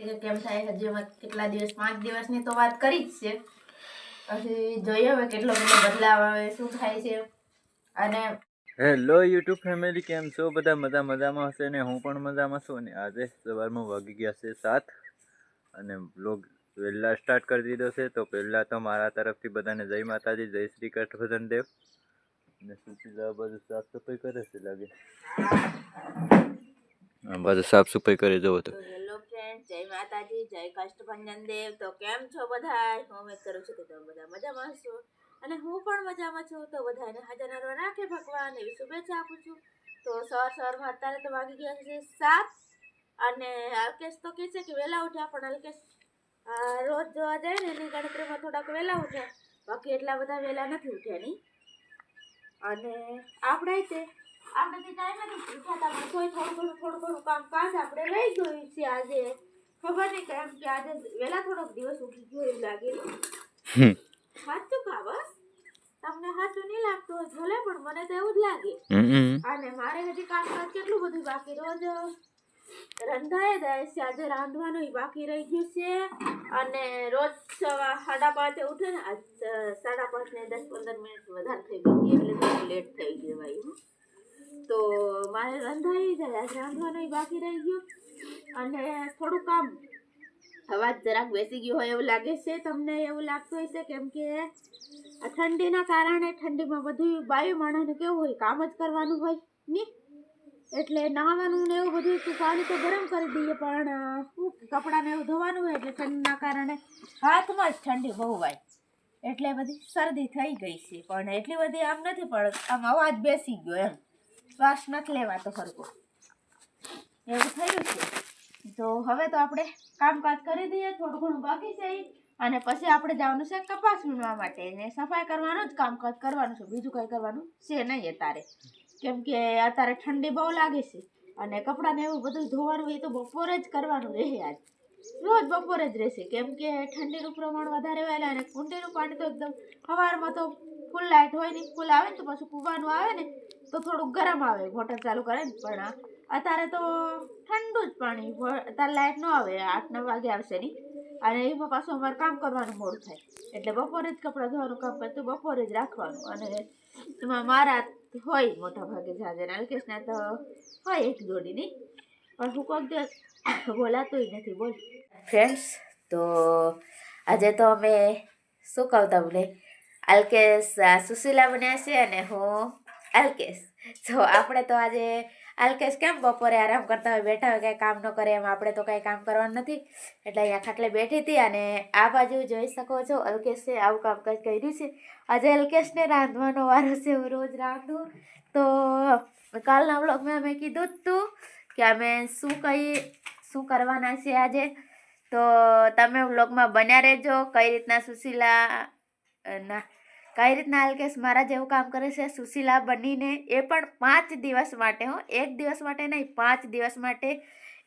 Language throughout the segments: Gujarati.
કેમ થાય હજી કેટલા દિવસ? પાંચ દિવસની તો વાત કરી જ છે. પછી જોઈએ હવે કેટલો બધો બદલાવ આવે, શું થાય છે? અને હેલો યુટ્યુબ ફેમિલી કેમ છો? બધા મજા મજામાં હશે ને? હું પણ મજામાં છું ને આજે સવારમાં વાગી ગયા છે સાત અને બ્લોગ વહેલા સ્ટાર્ટ કરી દીધો છે. તો પહેલાં તો મારા તરફથી બધાને જય માતાજી, જય શ્રી કૃષ્ણ દેવ. અને સુશીલા બધું સાફ સફાઈ કરે છે લાગે. બધું સાફ સફાઈ કરી જવો તો. જય માતાજી, જય કષ્ટભંજન દેવ. તો કેમ છો બધા હું ઉમેદ કરું છું કે તમે બધા મજામાં છો અને હું પણ મજામાં છું. તો બધાને હાજર નારો રાખે ભગવાન એવી શુભેચ્છા આપું છું. તો સર સરમાં અત્યારે તો વાગી ગયા છે સાત. અને અલ્કેશ તો કહે છે કે વહેલા ઉઠ્યા, પણ અલ્કેશ રોજ જોવા જાય ને એની ગણતરીમાં થોડાક વહેલા ઉઠ્યા. બાકી એટલા બધા વહેલા નથી ઉઠ્યા નહીં અને આપણે તે, આપણે ટાઈમ નથી ઉઠાતા પણ કોઈ થોડું ઘણું થોડું ઘણું કામ કાજ આપણે લઈ ગયું છે આજે. ખબર નહીં કેમ કે આજે વહેલા થોડોક દિવસ ઉઠી ગયો એવું લાગે સાચું કા બસ. તમને સાચું નહીં લાગતું હોય ભલે પણ મને તો એવું જ લાગે. અને મારે હજી કામકાજ કેટલું બધું બાકી રોજ રંધાય જાય છે આજે રાંધવાનું બાકી રહી ગયું છે. અને રોજ સવા સાડા પાંચે ઉઠે ને આજ સાડા પાંચ ને દસ પંદર મિનિટ વધારે થઈ ગઈ એટલે લેટ થઈ ગયું ભાઈ તો મારે રંધાઈ આજ રાંધવાનું બાકી રહી ગયું. અને થોડું કામ. અવાજ જરાક બેસી ગયો હોય એવું લાગે છે, તમને એવું લાગતું હશે કેમ કે ઠંડીના કારણે ઠંડીમાં બધું બાયુ માણસને કેવું હોય, કામ જ કરવાનું હોય ને? એટલે નાહવાનું ને એવું બધું પાણી તો ગરમ કરી દઈએ, પણ શું કપડાને એવું ધોવાનું હોય એટલે ઠંડીના કારણે હાથમાં જ ઠંડી બહુ હોય એટલે બધી શરદી થઈ ગઈ છે, પણ એટલી બધી આમ નથી, પણ આમ અવાજ બેસી ગયો એમ. શ્વાસ નથી લેવાતો સરખો એવું થયું છે. તો હવે તો આપણે કામકાજ કરી દઈએ, થોડું ઘણું બાકી છે. અને પછી આપણે જવાનું છે કપાસ વીણવા માટે ને સફાઈ કરવાનું જ કામકાજ કરવાનું છે. બીજું કંઈ કરવાનું છે નહીં અત્યારે. કેમ કે અત્યારે ઠંડી બહુ લાગે છે. અને કપડાને એવું બધું ધોવાનું એ તો બપોરે જ કરવાનું રહે આજ. રોજ બપોરે જ રહેશે. કેમ કે ઠંડીનું પ્રમાણ વધારે વહેલા અને કુંડીનું પાણી તો એકદમ સવારમાં તો ફૂલ લાઇટ હોય ને ફૂલ આવે ને તો પાછું કૂવાનું આવે ને તો થોડુંક ગરમ આવે. મોટર ચાલુ કરે ને, પણ અત્યારે તો ઠંડુ જ પાણી અત્યારે લાઇટ ન આવે આઠ નવ વાગે આવશે નહીં. અને એમાં પાછું અમારે કામ કરવાનું મોડ થાય. એટલે બપોરે જ કપડાં ધોવાનું કામ કરતું બપોરે જ રાખવાનું. અને એમાં મારા હોય મોટા ભાગે જાજે અલ્કેશના તો હોય એક જોડી, નહીં? પણ હું કોક દિવસ બોલાતુંય નથી, બોલ. ફ્રેન્ડ્સ, તો આજે તો અમે શું કહું તમને અલ્કેશ સુશીલા બન્યા છે અને હું અલ્કેશ તો આપણે તો આજે અલ્કેશ કેમ બપોરે આરામ કરતા હોય, બેઠા હોય, કાંઈ કામ ન કરે, એમ આપણે તો કાંઈ કામ કરવાનું નથી. એટલે અહીંયા ખાટલે બેઠી હતી અને આ બાજુ જોઈ શકો છો, અલ્કેશે આવું કામકાજ કર્યું છે. આજે અલ્કેશને રાંધવાનો વારો છે, હું રોજ રાંધું. તો કાલના બ્લોગમાં મેં કીધું જ હતું કે અમે શું કહીએ શું કરવાના છે આજે? તો તમે વ્લોગમાં બન્યા રહેજો. કઈ રીતના સુશીલા ના કઈ રીતના અલ્કેશ મારા જેવું કામ કરે છે? સુશીલા બનીને એ પણ પાંચ દિવસ માટે હો. એક દિવસ માટે નહીં પાંચ દિવસ માટે.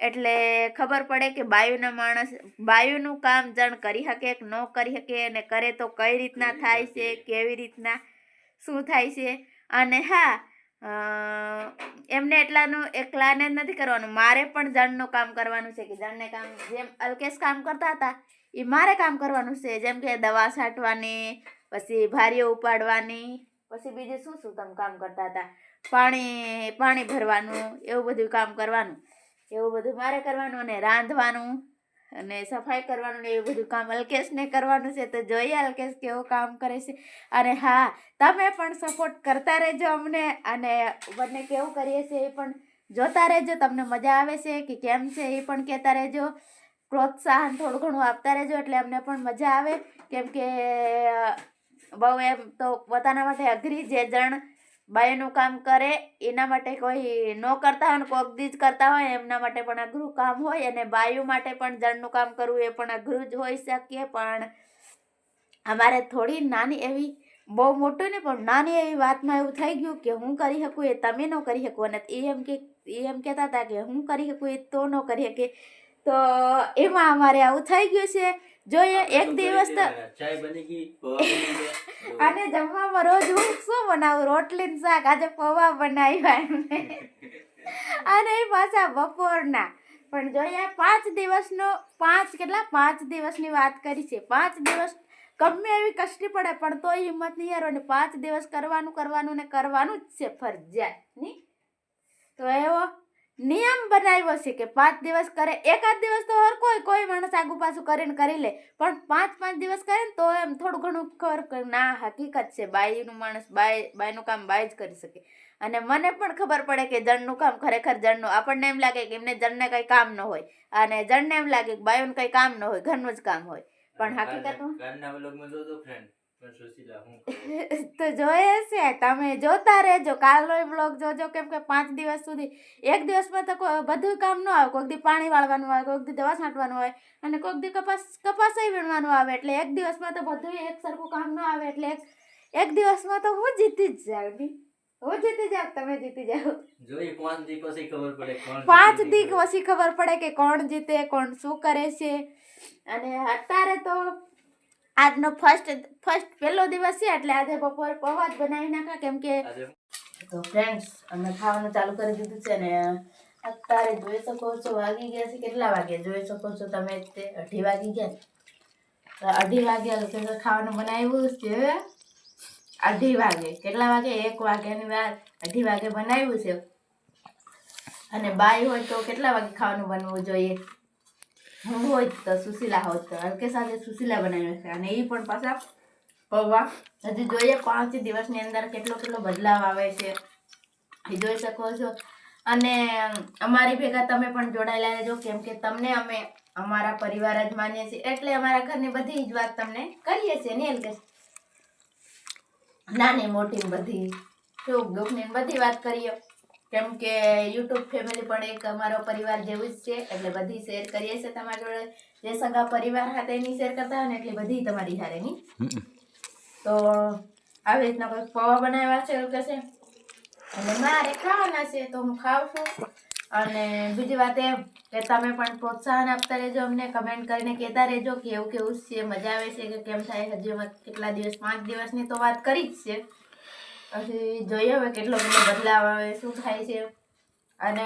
એટલે ખબર પડે કે બાયુના માણસ બાયુનું કામ જણ કરી શકે કે ન કરી શકે અને કરે તો કઈ રીતના થાય છે કેવી રીતના શું થાય છે? અને હા એમને એટલાનું એકલાને જ નથી કરવાનું. મારે પણ જણનું કામ કરવાનું છે કે જણને કામ જેમ અલ્કેશ કામ કરતા હતા એ મારે કામ કરવાનું છે. જેમ કે દવા છાંટવાની, પછી ભારીઓ ઉપાડવાની, પછી બીજું શું શું તમે કામ કરતા હતા? પાણી પાણી ભરવાનું, એવું બધું કામ કરવાનું. એવું બધું મારે કરવાનું અને રાંધવાનું. અને સફાઈ કરવાનું ને એવું બધું કામ અલ્કેશને કરવાનું છે તો જોઈએ અલ્કેશ કેવું કામ કરે છે. અને હા, તમે પણ સપોર્ટ કરતા રહેજો અમને અને બંને કેવું કરીએ છીએ એ પણ જોતા રહેજો. તમને મજા આવે છે કે કેમ છે એ પણ કહેતા રહેજો. પ્રોત્સાહન થોડું ઘણું આપતા રહેજો એટલે અમને પણ મજા આવે. કેમ કે બહુ એમ તો પોતાના માટે અઘરી જે જણ બાયનું કામ કરે, એના માટે કોઈ ન કરતા હોય કોક દીજ કરતા હોય, એમના માટે પણ અઘરું કામ હોય અને બાયુ માટે પણ જણનું કામ કરવું એ પણ અઘરું જ હોઈ શકે. પણ અમારે થોડી નાની એવી, બહુ મોટું ને પણ નાની એવી વાતમાં એવું થઈ ગયું કે હું કરી શકું એ તમે ન કરી શકો. અને એ એમ કે, એ એમ કહેતા હતા કે હું કરી શકું એ તો ન કરી શકે. તો એમાં અમારે આવું થઈ ગયું છે. જોઈએ એક દિવસ તો ચાય બની ગઈ અને જમવામાં રોજ હું શું બનાવું? રોટલી ને શાક. આજે પૌવા બનાવ્યા એમને અને એ પાછા બપોરના. પણ જોઈએ પાંચ દિવસનો પાંચ કેટલા? પાંચ દિવસની વાત કરી છે. પાંચ દિવસ ગમે એવી કષ્ટી પડે પણ તોય હિંમત નહીં હારવાની. પાંચ દિવસ કરવાનું કરવાનું ને કરવાનું જ છે ફરજિયાત. નહીં? તો એવો નિયમ બનાવ્યો છે કે પાંચ દિવસ કરે એકાદ દિવસ તો હર કોઈ કોઈ માણસ આગુ પાછું કરીને કરી લે. પણ પાંચ પાંચ દિવસ કરે ને તો એમ થોડું ઘણું ખબર ના હકીકત છે બાઈનું માણસ બાય બાઈનું કામ બાય જ કરી શકે. અને મને પણ ખબર પડે કે જણનું કામ ખરેખર જણનું. આપણને એમ લાગે કે એમને જણને કંઈ કામ ન હોય. અને જણને એમ લાગે કે બાયોને કંઈ કામ ન હોય ઘરનું જ કામ હોય. પણ હકીકતમાં તો જોઈએ છે તમે જોતા રહેજો. કાલનો બ્લોગ જોજો કેમ કે પાંચ દિવસ સુધી એક દિવસમાં તો બધું કામ ન આવે. કોઈક દી પાણી વાળવાનું આવે કોઈક દી દવા છાંટવાનું હોય અને કોઈક દી કપાસ કપાસય વીણવાનું આવે. એટલે એક દિવસમાં તો બધું એક સરખું કામ ન આવે. એટલે એક દિવસમાં તો હું જીતી જ જાવ હું જીતી જાવ તમે જીતી જોઈ પાંચ દી પછી ખબર પડે કોણ પાંચ દી પછી ખબર પડે કે કોણ જીતે કોણ શું કરે છે. અને અત્યારે તો આજનો ફર્સ્ટ ફર્સ્ટ પહેલો દિવસ છે એટલે આજે બપોરે પૌવા જ બનાવી નાખા કેમ કે તો ફ્રેન્ડ્સ અમે ખાવાનું ચાલુ કરી દીધું છે ને અત્યારે જોઈ શકો છો વાગી ગયા છે કેટલા વાગે જોઈ શકો છો તમે તે અઢી વાગી ગયા અઢી વાગ્યા તો તો ખાવાનું બનાવ્યું છે. અઢી વાગે. કેટલા વાગે? એક વાગ્યાની વાત. અઢી વાગે બનાવ્યું છે. અને બાય હોય તો કેટલા વાગે ખાવાનું બનવું જોઈએ? હોય તો સુશીલા હોત તો. હલકે સાથે સુશીલા બનાવી છે અને એ પણ પાછા પૌવા. હજી જોઈએ પાંચ દિવસની અંદર કેટલો કેટલો બદલાવ આવે છે. એ જોઈ શકો છો. અને અમારી ભેગા તમે પણ જોડાયેલા રહેજો. કેમ કે તમને અમે અમારા પરિવાર જ માનીએ છીએ. એટલે અમારા ઘરની બધી જ વાત તમને કરીએ છીએ ને કે. નાની મોટી બધી. સુખ દુઃખની બધી વાત કરીએ. કેમ કે યુટ્યુબ ફેમિલી પણ એક અમારો પરિવાર જેવું જ છે એટલે બધી શેર કરીએ છીએ તમારા જોડે. જે સગા પરિવાર હાથે એની શેર કરતા હોય ને એટલી બધી તમારી હારે ની તો આવી રીતના કોઈ પૌવા બનાવ્યા છે એવું કહેશે. અને મારે ખાવાના છે તો હું ખાઉં છું. અને બીજી વાત એ કે તમે પણ પ્રોત્સાહન આપતા રહેજો અમને કમેન્ટ કરીને કહેતા રહેજો કે એવું કેવું છે મજા આવે છે કે કેમ થાય હજી કેટલા દિવસ પાંચ દિવસની તો વાત કરી જ છે. પછી જોઈએ હવે કેટલો બધો બદલાવ આવે શું થાય છે. અને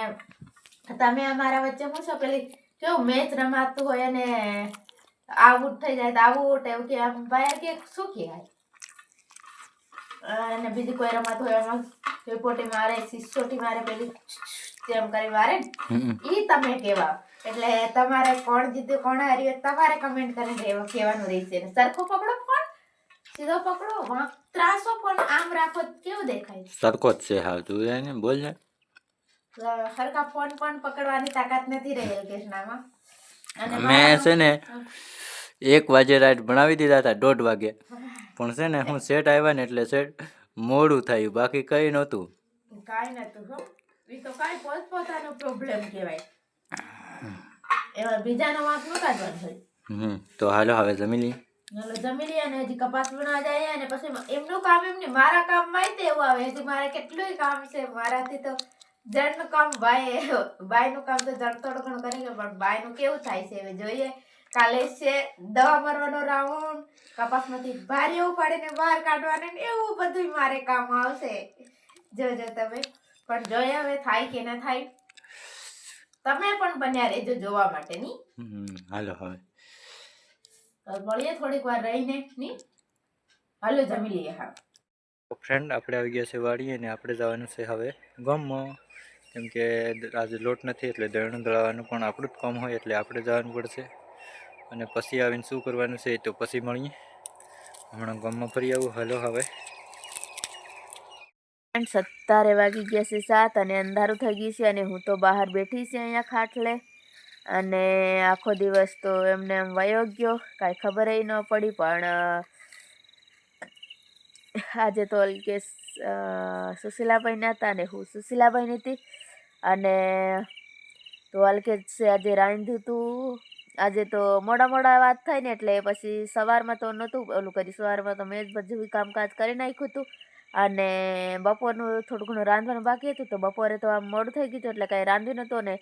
તમે અમારા વચ્ચે પૂછો પેલી કેવું મેચ રમાતું હોય અને આઉટ થઈ જાય તો આઉટ એવું કે આમ બહાર કે શું કહેવાય? અને બીજી કોઈ રમત હોય એમાં રિપોર્ટી મારે સિસોટી મારે પેલી જેમ કરી મારે એ ઈ તમે કહેવા. એટલે તમારે કોણ જીત્યું કોણ હાર્યું તમારે કમેન્ટ કરીને કહેવાનું રહેશે સરખું પકડો ફોન. સીધો પકડો વાંક ત્રાસો પણ આમ રાખો કેવું દેખાય? સરખો જ છે હા તું એને બોલ ને હરકા ફોન પણ પકડવાની તાકાત નથી રહેલ કૃષ્ણામાં મેં છે ને એક વાગે રાઈટ ભણાવી દીધા હતા દોઢ વાગે. પણ છે ને હું સેટ આવ્યા ને એટલે સેટ મોડું થયું બાકી કઈ નહોતું. કાંઈ નહોતું હો. તો કાંઈ પોતપોતાનો પ્રોબ્લેમ કહેવાય. એવા બીજાનો વાંક ન કાઢવાનો હોય હમ તો હાલો હવે જમી લઈએ. જમી લઈએ અને હજી કપાસ વીણવા જાય અને પછી એમનું કામ એમને, મારા કામમાં તે એવું આવે. હજી મારે કેટલું કામ છે. મારાથી તો જણનું કામ બાય બાયનું કામ તો જણ થોડું ઘણું કરી ગયું, પણ બાયનું કેવું થાય છે હવે જોઈએ. કાલે છે દવા મારવાનો રાઉન્ડ. કપાસમાંથી ભારે ઉપાડીને બહાર કાઢવાનું એવું બધું મારે કામ આવશે. જોજો તમે. પણ જોઈએ હવે થાય કે ના થાય. તમે પણ બન્યા રહેજો જોવા માટે ની હાલો હવે. તો મળીએ થોડીક વાર રહીને ની? હાલો જમી લઈએ હા. ફ્રેન્ડ આપણે આવી ગયા છે વાડીએ ને આપણે જવાનું છે હવે ગામમાં. કેમ કે આજે લોટ નથી એટલે દળણ દળાવવાનું પણ આપણું જ કામ હોય એટલે આપણે જવાનું પડશે. અને પછી આવીને શું કરવાનું છે એ તો પછી મળીએ. હમણાં ગામમાં ફરી આવું હાલો હવે. સત્તારે વાગી ગયા છે સાત અને અંધારું થઈ ગયું છે અને હું તો બહાર બેઠી છે અહીંયા ખાટલે. અને આખો દિવસ તો એમને એમ વયો ગયો. કાંઈ ખબર ન પડી, પણ આજે તો કે સુશીલાભાઈ ના હતા અને હું સુશીલાભાઈ હતી. અને તો અલ્કેશ આજે રાંધ્યું હતું આજે તો મોડા મોડા વાત થાય ને એટલે પછી સવારમાં તો નહોતું, ઓલું કરી સવારમાં તો મેં જ બધું કામકાજ કરી નાખ્યું હતું અને બપોરનું થોડું ઘણું રાંધવાનું બાકી હતું, તો બપોરે તો આમ મોડું થઈ ગયું હતું એટલે કાંઈ રાંધ્યું નહોતું ને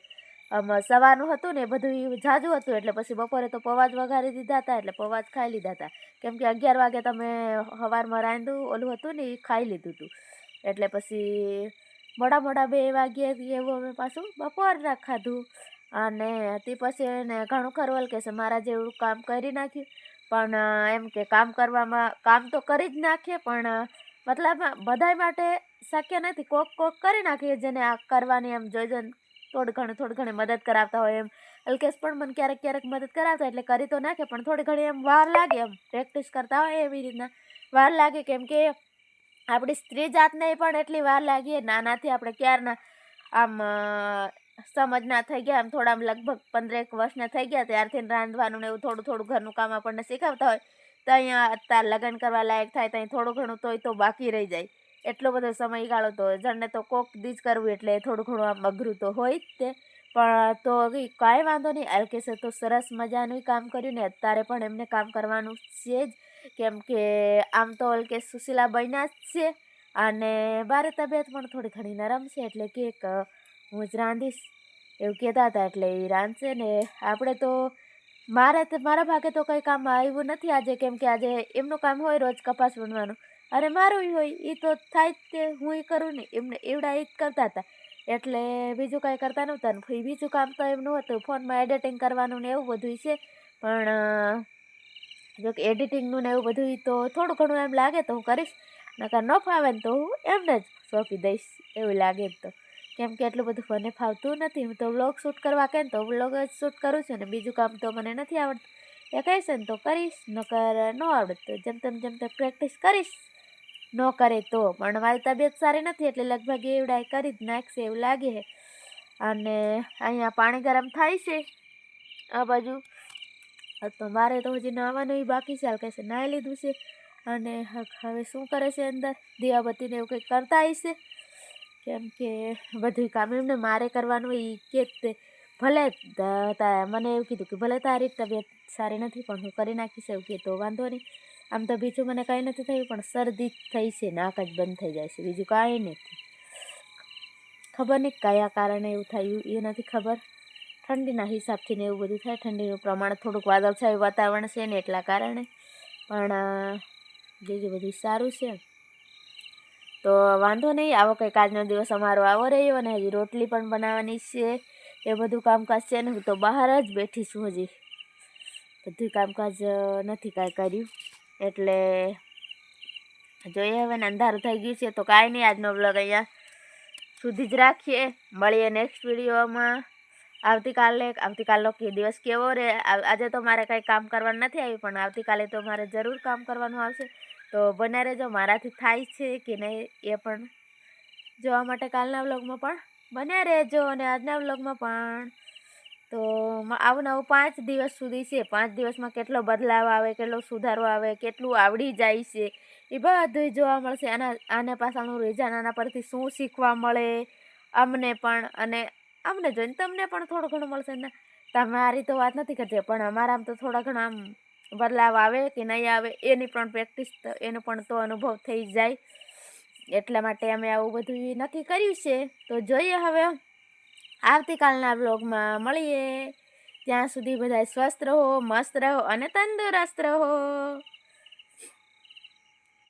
આમ સવારનું હતું ને બધું જાજુ હતું, એટલે પછી બપોરે તો પવાજ વઘારી દીધા હતા, એટલે પવાજ ખાઈ લીધા હતા. કેમ કે અગિયાર વાગે તમે સવારમાં રાંધ્યું ઓલું હતું ને એ ખાઈ લીધું હતું એટલે પછી મોડા મોડા બે વાગ્યે એવું અમે પાછું બપોરના ખાધું. અને તે પછી એને ઘણું ખરું ઓલ કહેશે મારા જેવું કામ કરી નાખ્યું. પણ એમ કે કામ કરવામાં, કામ તો કરી જ નાખીએ, પણ મતલબ, બધાય માટે શક્ય નથી. કોક કોક કરી નાખીએ જેને આ કરવાની એમ જોઈ જોઈને થોડું ઘણું, થોડી ઘણી મદદ કરાવતા હોય એમ. અલ્કેશ પણ મને ક્યારેક ક્યારેક મદદ કરાવતા એટલે કરી તો નાખે, પણ થોડી ઘણી એમ વાર લાગે એમ. પ્રેક્ટિસ કરતા હોય એવી રીતના. વાર લાગે કેમ કે આપણી સ્ત્રી જાતને પણ એટલી વાર લાગીએ નાનાથી આપણે ક્યારના આમ સમજના થઈ ગયા, આમ થોડા આમ લગભગ પંદરેક વર્ષના થઈ ગયા, ત્યારથી રાંધવાનું ને એવું થોડું થોડું ઘરનું કામ આપણને શીખવતા હોય. તો અહીંયા અત્યારે લગ્ન કરવા લાયક થાય ત્યાં થોડું ઘણું તોય તો બાકી રહી જાય. એટલો બધો સમયગાળો તો જણને તો કોક દીજ કરવું એટલે થોડું ઘણું આમ અઘરું તો હોય જ તે. પણ તો કાંઈ વાંધો નહીં. અલ્કેશે તો સરસ મજાનું કામ કર્યું ને અત્યારે પણ એમને કામ કરવાનું છે જ. કેમ કે આમ તો અલ્કેશ સુશીલા બન્યા જ છે અને મારે તબિયત પણ થોડી ઘણી નરમ છે એટલે કેક હું જ રાંધીશ. એવું કહેતા હતા એટલે એ રાંધશે ને આપણે તો મારા મારા ભાગે તો કંઈ કામ આવ્યું નથી આજે. કેમ કે આજે એમનું કામ હોય રોજ કપાસ વીણવાનું. અને મારું હોય એ તો થાય જ તે, હું એ કરું ને એમને એવડા એ જ કરતા હતા. એટલે બીજું કાંઈ કરતા નહોતા ને બીજું કામ તો એમનું હતું ફોનમાં એડિટિંગ કરવાનું ને એવું બધું છે. પણ જો કે એડિટિંગનું ને એવું બધું તો થોડું ઘણું એમ લાગે તો હું કરીશ. નકર ન ફાવે ને તો હું એમને જ સોંપી દઈશ. એવું લાગે ને તો. કેમ કે એટલું બધું મને ફાવતું નથી. હું તો વ્લોગ શૂટ કરવા કે તો વ્લોગ જ શૂટ કરું છું ને બીજું કામ તો મને નથી આવડતું. એ કહીશ ને તો કરીશ, નકર ન આવડતું. જેમ તેમ જેમ તેમ પ્રેક્ટિસ કરીશ. ન કરે તો. પણ મારી તબિયત સારી નથી એટલે લગભગ એવડાય કરી જ નાખશે એવું લાગે છે. અને અહીંયા પાણી ગરમ થાય છે. આ બાજુ તો મારે તો હજી નાહવાનું એ બાકી છે. હાલ કહેશે નાહી લીધું છે. અને હવે શું કરે છે અંદર? દિયાબત્તીને એવું કંઈક કરતા હશે કેમ કે બધું કામ એમને મારે કરવાનું એ કે ભલે મને એવું કીધું કે ભલે તારી તબિયત સારી નથી પણ હું કરી નાખીશ એવું કે તો વાંધો નહીં. આમ તો બીજું મને કંઈ નથી થયું, પણ શરદી થઈ છે, નાક જ બંધ થઈ જાય છે, બીજું કાંઈ નથી. ખબર નહીં કયા કારણે એવું થયું, એ નથી ખબર. ઠંડીના હિસાબથી ને એવું બધું થાય, ઠંડીનું પ્રમાણ થોડુંક વાદળછાયું વાતાવરણ છે ને એટલા કારણે. પણ બીજું બધું સારું છે. તો વાંધો નહીં, આવો કંઈક આજનો દિવસ અમારો આવો રહ્યો અને હજી રોટલી પણ બનાવવાની છે. એ બધું કામકાજ છે ને, હું તો બહાર જ બેઠી છું હજી. બધું કામકાજ નથી કાંઈ કર્યું. એટલે જોઈએ હવે ને અંધારું થઈ ગયું છે તો કાંઈ નહીં આજનો બ્લોગ અહીંયા સુધી જ રાખીએ. મળીએ નેક્સ્ટ વિડીયોમાં આવતીકાલે, આવતીકાલનો કે દિવસ કેવો રહે આજે તો મારે કંઈ કામ કરવાનું નથી આવ્યું, પણ આવતીકાલે તો મારે જરૂર કામ કરવાનું આવશે. તો બન્યા રહેજો, મારાથી થાય છે કે નહીં એ પણ જોવા માટે કાલના વ્લોગમાં પણ બન્યા રહેજો અને આજના વ્લોગમાં પણ. તો આવું નવું પાંચ દિવસ સુધી છે. પાંચ દિવસમાં કેટલો બદલાવ આવે, કેટલો સુધારો આવે, કેટલું આવડી જાય છે, એ બધું જોવા મળશે. આના, આને પાછળનું રીઝન આના પરથી શું શીખવા મળે, અમને પણ અને અમને જોઈને તમને પણ થોડું ઘણું મળશે ને. તમારી તો વાત નથી કરતી, પણ અમારા આમ તો થોડા ઘણા આમ બદલાવ આવે કે નહીં આવે, એની પણ પ્રેક્ટિસ એનો પણ તો અનુભવ થઈ જાય. એટલા માટે અમે આવું બધું નક્કી કર્યું છે. તો જોઈએ હવે. આવતીકાલના બ્લોગમાં મળીએ. ત્યાં સુધી બધા સ્વસ્થ રહો મસ્ત રહો અને તંદુરસ્ત રહો.